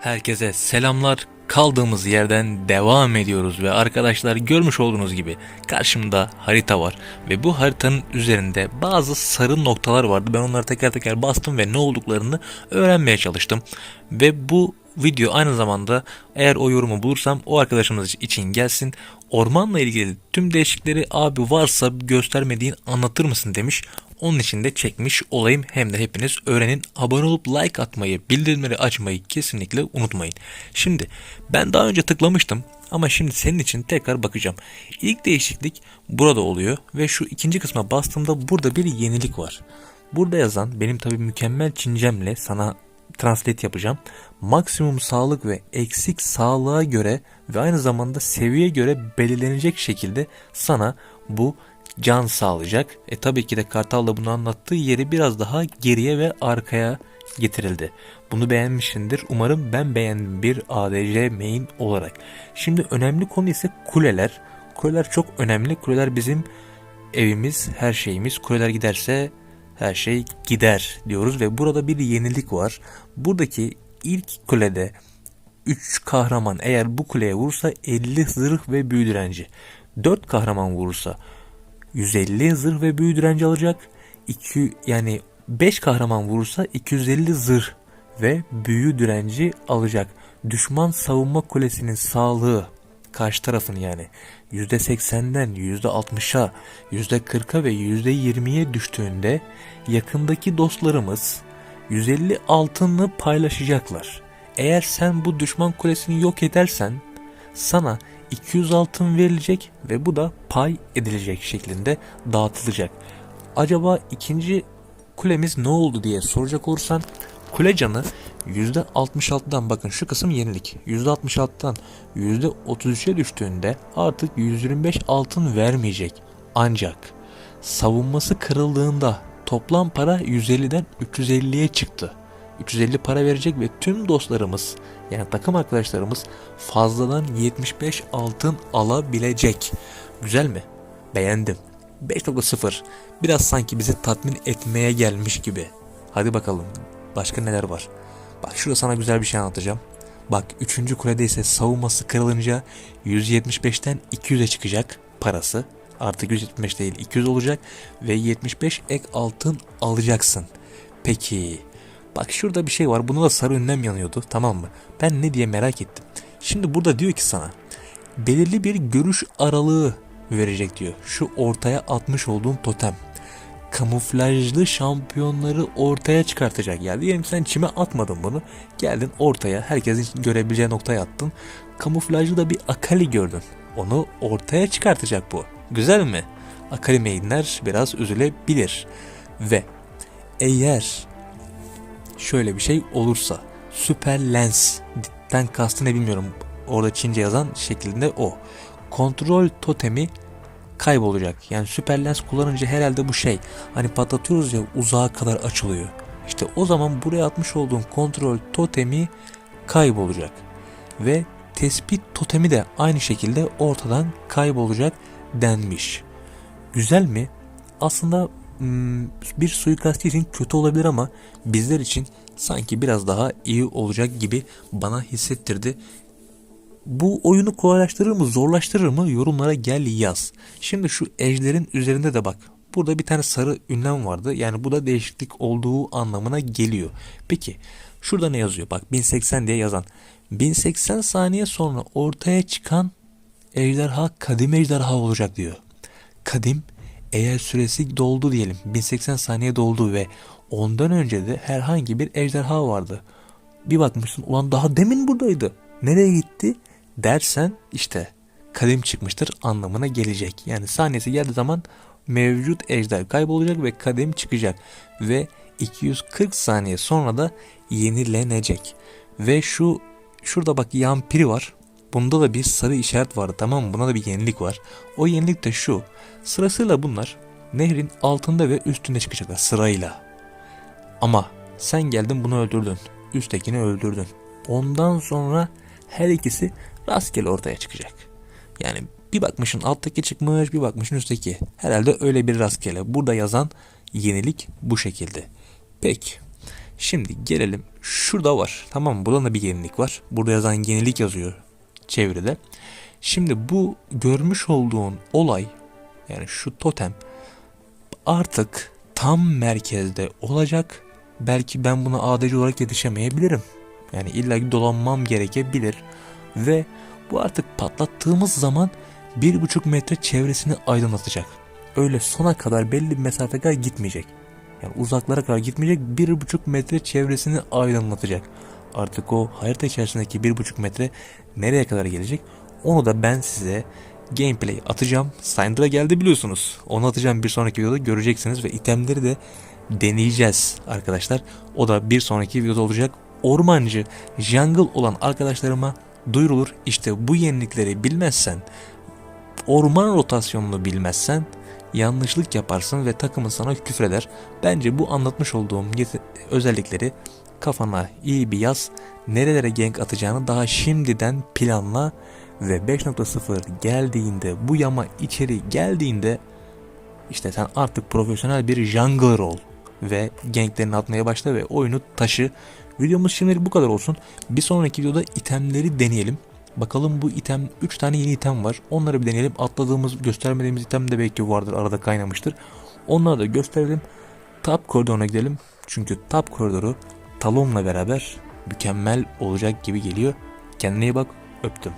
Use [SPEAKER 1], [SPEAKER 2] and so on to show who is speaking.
[SPEAKER 1] Herkese selamlar. Kaldığımız yerden devam ediyoruz ve arkadaşlar görmüş olduğunuz gibi karşımda harita var ve bu haritanın üzerinde bazı sarı noktalar vardı. Ben onları teker teker bastım ve ne olduklarını öğrenmeye çalıştım. Ve bu video aynı zamanda eğer o yorumu bulursam o arkadaşımız için gelsin. Ormanla ilgili tüm değişikleri abi varsa göstermediğin anlatır mısın demiş. Onun için de çekmiş olayım hem de hepiniz öğrenin. Abone olup like atmayı, bildirimleri açmayı kesinlikle unutmayın. Şimdi ben daha önce tıklamıştım ama şimdi senin için tekrar bakacağım. İlk değişiklik burada oluyor ve şu ikinci kısma bastığımda burada bir yenilik var. Burada yazan benim tabi mükemmel Çincemle sana translate yapacağım. Maksimum sağlık ve eksik sağlığa göre ve aynı zamanda seviye göre belirlenecek şekilde sana bu can sağlayacak. E tabii ki de Kartal da bunu anlattığı yeri biraz daha geriye ve arkaya getirildi. Bunu beğenmişsindir. Umarım ben beğendim bir ADC main olarak. Şimdi önemli konu ise kuleler. Kuleler çok önemli. Kuleler bizim evimiz, her şeyimiz. Kuleler giderse her şey gider diyoruz ve burada bir yenilik var. Buradaki ilk kulede 3 kahraman eğer bu kuleye vurursa 50 zırh ve büyü direnci. 4 kahraman vurursa 150 zırh ve büyü direnci alacak. 2 yani 5 kahraman vurursa 250 zırh ve büyü direnci alacak. Düşman savunma kulesinin sağlığı karşı tarafın yani %80'den %60'a, %40'a ve %20'ye düştüğünde yakındaki dostlarımız 150 altını paylaşacaklar. Eğer sen bu düşman kulesini yok edersen sana 200 altın verilecek ve bu da pay edilecek şeklinde dağıtılacak. Acaba ikinci kulemiz ne oldu diye soracak olursan kule canı %66'dan bakın şu kısım yenilik. %66'dan %33'e düştüğünde artık 125 altın vermeyecek. Ancak savunması kırıldığında toplam para 150'den 350'ye çıktı. 350 para verecek ve tüm dostlarımız yani takım arkadaşlarımız fazladan 75 altın alabilecek. Güzel mi? Beğendim. 5.0 biraz sanki bizi tatmin etmeye gelmiş gibi. Hadi bakalım başka neler var. Bak şurada sana güzel bir şey anlatacağım. Bak 3. kulede ise savunması kırılınca 175'ten 200'e çıkacak parası. Artık 175 değil 200 olacak ve 75 ek altın alacaksın. Peki bak şurada bir şey var buna da sarı ünlem yanıyordu tamam mı? Ben ne diye merak ettim. Şimdi burada diyor ki sana belirli bir görüş aralığı verecek diyor. Şu ortaya atmış olduğun totem kamuflajlı şampiyonları ortaya çıkartacak. Yani diyelim sen çime atmadın bunu. Geldin ortaya herkesin görebileceği noktaya attın. Kamuflajlı da bir Akali gördün. Onu ortaya çıkartacak bu. Güzel mi? Akali mainler biraz üzülebilir. Ve eğer şöyle bir şey olursa Super Lens'den kastı ne bilmiyorum. Orada Çince yazan şeklinde o. Kontrol totemi kaybolacak. Yani süper lens kullanınca herhalde bu şey hani patlatıyoruz ya uzağa kadar açılıyor. İşte o zaman buraya atmış olduğun kontrol totemi kaybolacak. Ve tespit totemi de aynı şekilde ortadan kaybolacak denmiş. Güzel mi? Aslında bir suikastçı için kötü olabilir ama bizler için sanki biraz daha iyi olacak gibi bana hissettirdi bu oyunu kolaylaştırır mı zorlaştırır mı yorumlara gel yaz. Şimdi şu ejderin üzerinde de bak. Burada bir tane sarı ünlem vardı. Yani bu da değişiklik olduğu anlamına geliyor. Peki şurada ne yazıyor? Bak 1080 diye yazan. 1080 saniye sonra ortaya çıkan ejderha kadim ejderha olacak diyor. Kadim eğer süresi doldu diyelim 1080 saniye doldu ve ondan önce de herhangi bir ejderha vardı. Bir bakmışsın ulan daha demin buradaydı. Nereye gitti? dersen işte kadim çıkmıştır anlamına gelecek. Yani saniyesi geldiği zaman mevcut ejder kaybolacak ve kadim çıkacak. Ve 240 saniye sonra da yenilenecek. Ve şu şurada bak yan piri var. Bunda da bir sarı işaret vardı tamam mı? Buna da bir yenilik var. O yenilik de şu. Sırasıyla bunlar nehrin altında ve üstünde çıkacaklar sırayla. Ama sen geldin bunu öldürdün. Üsttekini öldürdün. Ondan sonra her ikisi rastgele ortaya çıkacak. Yani bir bakmışın alttaki çıkmış bir bakmışın üstteki. Herhalde öyle bir rastgele. Burada yazan yenilik bu şekilde. Peki. Şimdi gelelim. Şurada var. Tamam mı? Burada da bir yenilik var. Burada yazan yenilik yazıyor çevrede. Şimdi bu görmüş olduğun olay yani şu totem artık tam merkezde olacak. Belki ben buna ADC olarak yetişemeyebilirim. Yani illa dolanmam gerekebilir. Ve bu artık patlattığımız zaman bir buçuk metre çevresini aydınlatacak. Öyle sona kadar belli bir mesafe kadar gitmeyecek. Yani uzaklara kadar gitmeyecek bir buçuk metre çevresini aydınlatacak. Artık o harita içerisindeki bir buçuk metre nereye kadar gelecek onu da ben size gameplay atacağım. Syndra geldi biliyorsunuz. Onu atacağım bir sonraki videoda göreceksiniz ve itemleri de deneyeceğiz arkadaşlar. O da bir sonraki videoda olacak. Ormancı, jungle olan arkadaşlarıma duyurulur. İşte bu yenilikleri bilmezsen, orman rotasyonunu bilmezsen yanlışlık yaparsın ve takımın sana küfreder. Bence bu anlatmış olduğum özellikleri kafana iyi bir yaz. Nerelere gank atacağını daha şimdiden planla ve 5.0 geldiğinde bu yama içeri geldiğinde işte sen artık profesyonel bir jungler ol ve ganklerini atmaya başla ve oyunu taşı. Videomuz şimdilik bu kadar olsun. Bir sonraki videoda itemleri deneyelim. Bakalım bu item 3 tane yeni item var. Onları bir deneyelim. Atladığımız, göstermediğimiz item de belki vardır. Arada kaynamıştır. Onları da gösterelim. Top koridoruna gidelim. Çünkü top koridoru Talon'la beraber mükemmel olacak gibi geliyor. Kendine iyi bak. Öptüm.